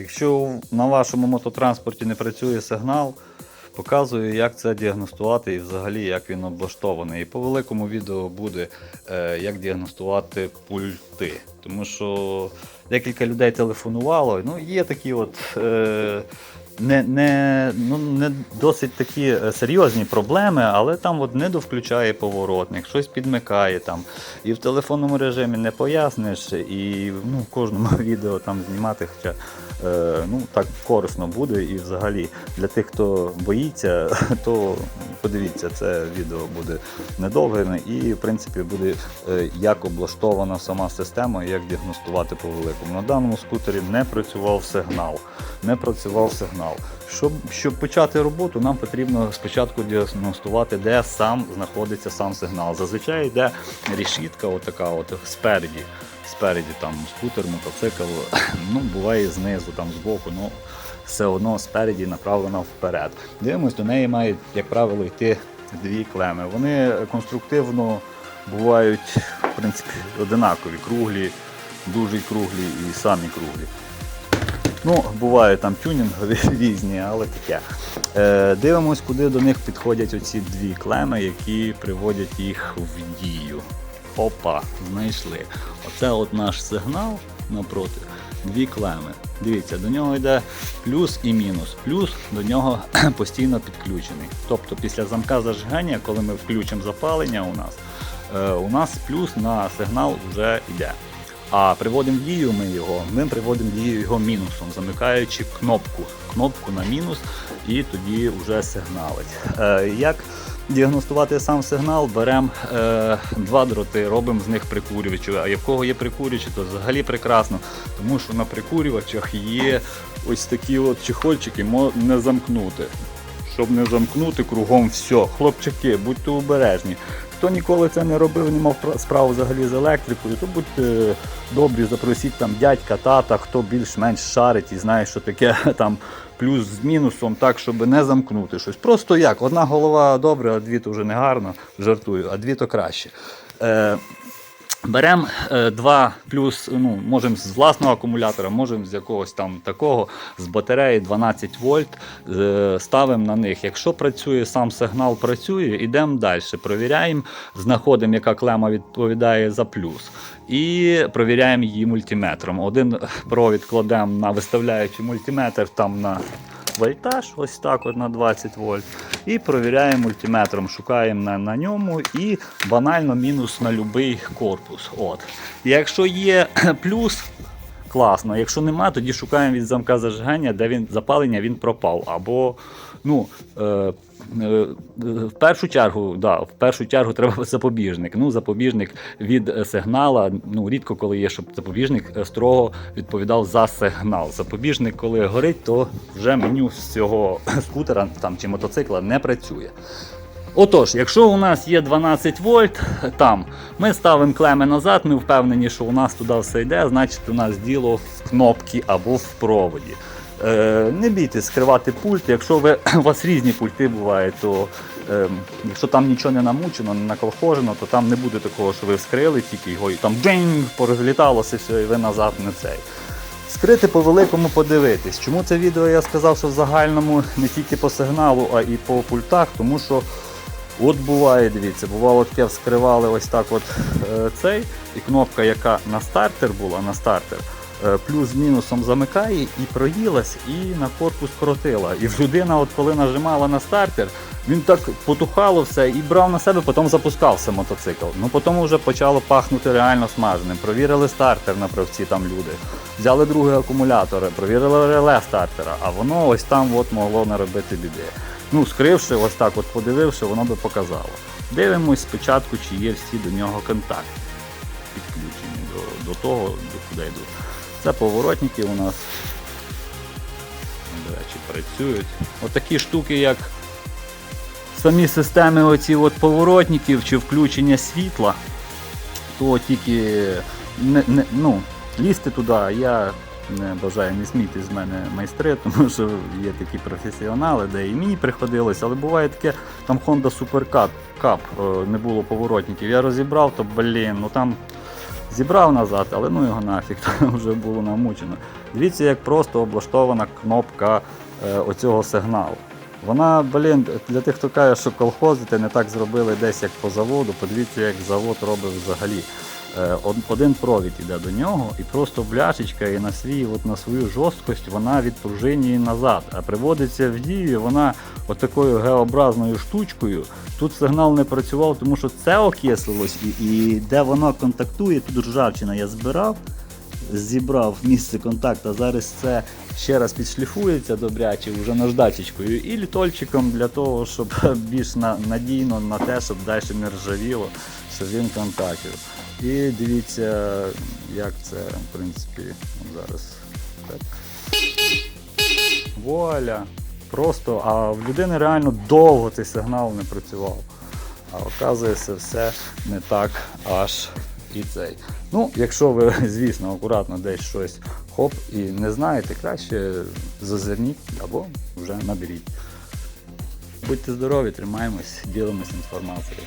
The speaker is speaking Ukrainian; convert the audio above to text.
Якщо на вашому мототранспорті не працює сигнал, показую, як це діагностувати і взагалі як він облаштований. І по великому відео буде, е, як діагностувати пульти. Тому що декілька людей телефонувало. Ну, є такі от. Е, не, не, ну, не досить такі е, серйозні проблеми, але там от не довключає поворотник, щось підмикає там. І в телефонному режимі не поясниш, і ну, в кожному відео там знімати, хоча е, ну, так корисно буде. І взагалі для тих, хто боїться, то подивіться, це відео буде недовге і в принципі буде е, як облаштована сама система, як діагностувати по великому. На даному скутері не працював сигнал. Не працював сигнал. Щоб, щоб почати роботу, нам потрібно спочатку діагностувати, де сам знаходиться сам сигнал. Зазвичай йде рішітка, отака от спереді. Спереді там скутер, мотоцикл, ну буває знизу, там збоку, ну все одно спереді направлена вперед. Дивимось, до неї мають, як правило, йти дві клеми. Вони конструктивно бувають, в принципі, одинакові, круглі, дуже круглі і самі круглі. Ну, бувають там тюнінгові різні, але таке. Е, дивимось, куди до них підходять оці дві клеми, які приводять їх в дію. Опа, знайшли. Оце от наш сигнал напроти. Дві клеми. Дивіться, до нього йде плюс і мінус. Плюс до нього постійно підключений. Тобто після замка зажигання, коли ми включимо запалення у нас, е, у нас плюс на сигнал вже йде. А приводимо в дію ми його, ми приводимо в дію його мінусом, замикаючи кнопку. Кнопку на мінус і тоді вже сигналить. Е, як діагностувати сам сигнал, беремо е, два дроти, робимо з них прикурювачі. А якого є прикурювачі, то взагалі прекрасно, тому що на прикурювачах є ось такі от чехольчики, не замкнути. Щоб не замкнути кругом все. Хлопчики, будьте обережні. Хто ніколи це не робив, не мав пра- справу взагалі з електрикою, то будьте добрі, запросіть там дядька, тата, хто більш-менш шарить і знає, що таке там плюс з мінусом, так, щоб не замкнути щось. Просто як? Одна голова добре, а дві то вже не гарно, жартую, а дві то краще. Е, Беремо е, два плюс, ну, можемо з власного акумулятора, можемо з якогось там такого, з батареї 12 вольт, е, ставимо на них. Якщо працює сам сигнал, працює, йдемо далі. Провіряємо, знаходимо, яка клема відповідає за плюс. І провіряємо її мультиметром. Один провід кладемо на виставляючи мультиметр там на вольтаж, ось так от на 20 вольт. І провіряємо мультиметром, шукаємо на, на ньому і банально мінус на будь-який корпус. От. Якщо є плюс, класно. Якщо нема, тоді шукаємо від замка зажигання, де він запалення він пропав. Або ну, е, е, в першу чергу, да, в першу чергу треба запобіжник. Ну, запобіжник від е, сигнала. Ну, рідко коли є, щоб запобіжник е, строго відповідав за сигнал. Запобіжник, коли горить, то вже меню з цього скутера там, чи мотоцикла не працює. Отож, якщо у нас є 12 вольт, там ми ставимо клеми назад, ми впевнені, що у нас туди все йде, значить у нас діло в кнопці або в проводі. Е, не бійтесь скривати пульт, якщо ви, у вас різні пульти бувають, то е, якщо там нічого не намучено, не наколхожено, то там не буде такого, що ви вскрили тільки його і там джинь, порозліталося все, і ви назад не цей. Скрити по великому подивитись. Чому це відео я сказав, що в загальному не тільки по сигналу, а і по пультах, тому що От буває, дивіться, бувало таке вскривали ось так от е, цей, і кнопка, яка на стартер була, на стартер, е, плюс з мінусом замикає і проїлась, і на корпус крутила. І людина, от коли нажимала на стартер, він так потухало все і брав на себе, потім запускався мотоцикл. Ну потім вже почало пахнути реально смаженим. Провірили стартер на правці там люди. Взяли другий акумулятор, провірили реле стартера, а воно ось там от могло наробити біди. Ну, скривши, ось так от подививши, воно би показало. Дивимось спочатку, чи є всі до нього контакти підключені до, до того, до куди йдуть. Це поворотники у нас. До речі, працюють. Отакі штуки, як самі системи оці от поворотників чи включення світла, то тільки не, не, ну, лізти туди я не бажаю, не смійте з мене майстри, тому що є такі професіонали, де і мені приходилось, але буває таке, там Honda Super Cup, Cup е, не було поворотників. Я розібрав, то блін, ну там зібрав назад, але ну його нафіг, там вже було намучено. Дивіться, як просто облаштована кнопка е, оцього сигналу. Вона, блін, для тих, хто каже, що колхозити не так зробили десь як по заводу. Подивіться, як завод робив взагалі. Е, од- Один провід іде до нього, і просто бляшечка і на свій, от на свою жорсткость вона відпружинює назад. А приводиться в дію вона отакою геобразною штучкою. Тут сигнал не працював, тому що це окислилось, і, і де воно контактує, тут ржавчина я збирав зібрав місце контакту. Зараз це ще раз підшліфується добряче вже наждачечкою і літольчиком для того, щоб більш на, надійно на те, щоб далі не ржавіло, щоб він контактів. І дивіться, як це, в принципі, зараз так. Вуаля! Просто, а в людини реально довго цей сигнал не працював. А оказується, все не так аж і цей. Ну, якщо ви, звісно, акуратно десь щось хоп і не знаєте, краще зазирніть або вже наберіть. Будьте здорові, тримаємось, ділимось інформацією.